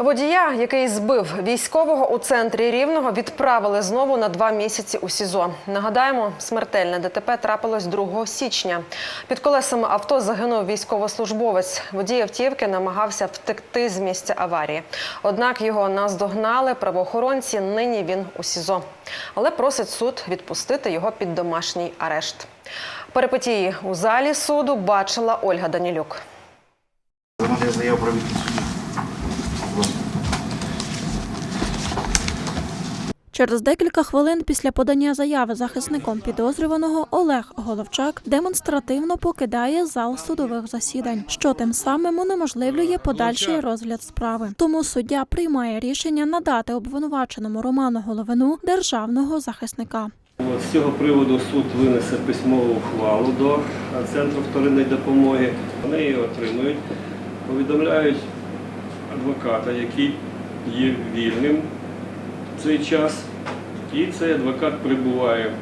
Водія, який збив військового у центрі Рівного, відправили знову на два місяці у СІЗО. Нагадаємо, смертельне ДТП трапилось 2 січня. Під колесами авто загинув військовослужбовець. Водій автівки намагався втекти з місця аварії. Однак його наздогнали правоохоронці. Нині він у СІЗО. Але просить суд відпустити його під домашній арешт. Перипетії у залі суду бачила Ольга Данілюк. Заяву про відхід Через декілька хвилин після подання заяви захисником підозрюваного Олег Головчак демонстративно покидає зал судових засідань, що тим самим унеможливлює подальший розгляд справи. Тому суддя приймає рішення надати обвинуваченому Роману Головину державного захисника. З цього приводу суд винесе письмову ухвалу до Центру вторинної допомоги. Вони її отримують, повідомляють адвоката, який є вільним в цей час, і цей адвокат прибуває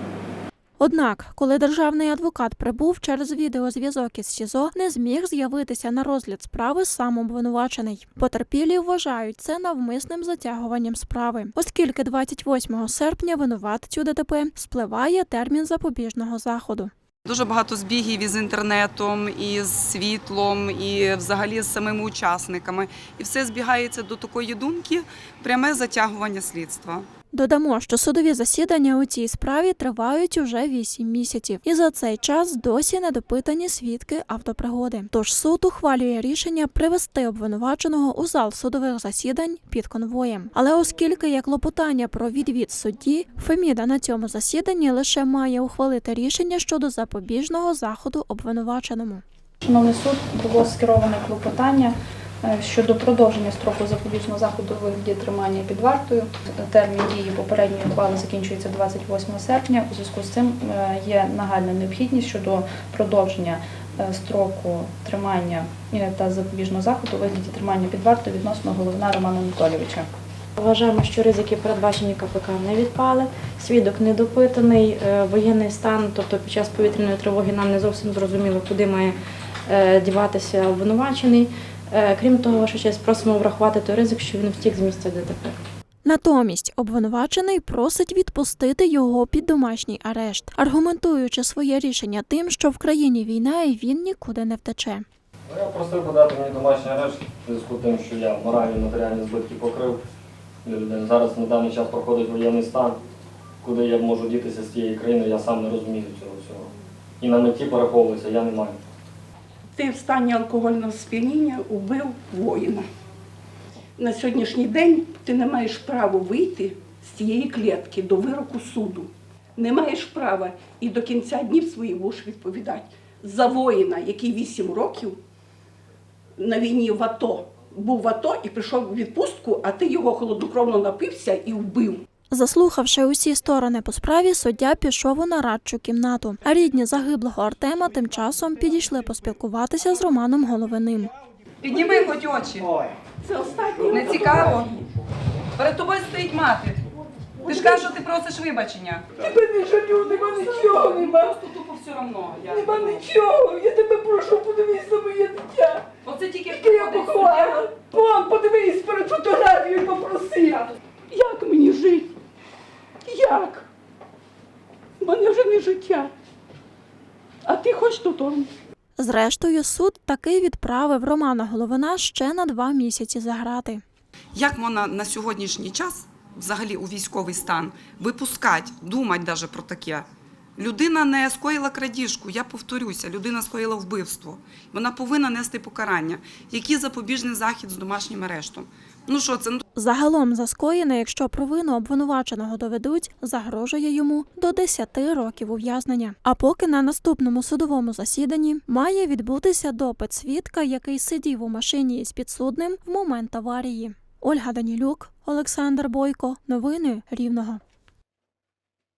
Однак, коли державний адвокат прибув через відеозв'язок із СІЗО, не зміг з'явитися на розгляд справи сам обвинувачений. Потерпілі вважають це навмисним затягуванням справи, оскільки 28 серпня винуватцю ДТП спливає термін запобіжного заходу. Дуже багато збігів із інтернетом, і з світлом, і взагалі з самими учасниками. І все збігається до такої думки пряме затягування слідства. Додамо, що судові засідання у цій справі тривають уже 8 місяців, і за цей час досі не допитані свідки автопригоди. Тож суд ухвалює рішення привести обвинуваченого у зал судових засідань під конвоєм. Але оскільки є клопотання про відвід судді, Феміда на цьому засіданні лише має ухвалити рішення щодо запобіжного заходу обвинуваченому. Шановний суд, було скероване клопотання щодо продовження строку запобіжного заходу у вигляді тримання під вартою. Термін дії попередньої ухвали закінчується 28 серпня. У зв'язку з цим е, є нагальна необхідність щодо продовження е, строку тримання е, та запобіжного заходу у вигляді тримання під вартою відносно головна Романа Анатолійовича. Вважаємо, що ризики, передбачені КПК, не відпали. Свідок не допитаний, е, воєнний стан, тобто під час повітряної тривоги нам не зовсім зрозуміло, куди має е, діватися обвинувачений. Е, Крім того, ваша честь, просимо врахувати той ризик, що він втік з місця ДТП. Натомість обвинувачений просить відпустити його під домашній арешт, аргументуючи своє рішення тим, що в країні війна і він нікуди не втече. Ну, Я просив подати мені домашній арешт в зв'язку з тим, що я моральні матеріальні збитки покрив для. Зараз на даний час проходить воєнний стан, куди я можу дітися з цієї країни, я сам не розумію цього всього. І на меті переховуватися я не маю. Ти в стані алкогольного сп'яніння вбив воїна. На сьогоднішній день ти не маєш права вийти з цієї клітки до вироку суду. Не маєш права і до кінця днів своїх будеш відповідати за воїна, який 8 років на війні в АТО був в АТО і прийшов у відпустку, а ти його холоднокровно напився і вбив. Заслухавши усі сторони по справі, суддя пішов у нарадчу кімнату. А рідні загиблого Артема тим часом підійшли поспілкуватися з Романом Головиним. Підніми хоч очі. Це останнє. Не цікаво. Перед тобою стоїть мати. Ти ж кажеш, що ти просиш вибачення. Тебе не жалю, нема нічого, нема. Просто тупо все одно. Нема нічого. Я тебе прошу, подивись на моє дитя. Оце тільки я поховала. Вон, подивись перед фотографією попросив. Як мені жити? Як? У мене вже не життя. А ти хоч додому? Зрештою, суд таки відправив Романа Головина ще на два місяці за грати. Як можна на сьогоднішній час, взагалі у військовий стан, випускати, думати навіть про таке? Людина не скоїла крадіжку, я повторюся, людина скоїла вбивство. Вона повинна нести покарання. Який запобіжний захід з домашнім арештом? Ну що це? Загалом за скоєне, якщо провину обвинуваченого доведуть, загрожує йому до 10 років ув'язнення. А поки на наступному судовому засіданні має відбутися допит свідка, який сидів у машині із підсудним в момент аварії. Ольга Данілюк, Олександр Бойко. Новини Рівного.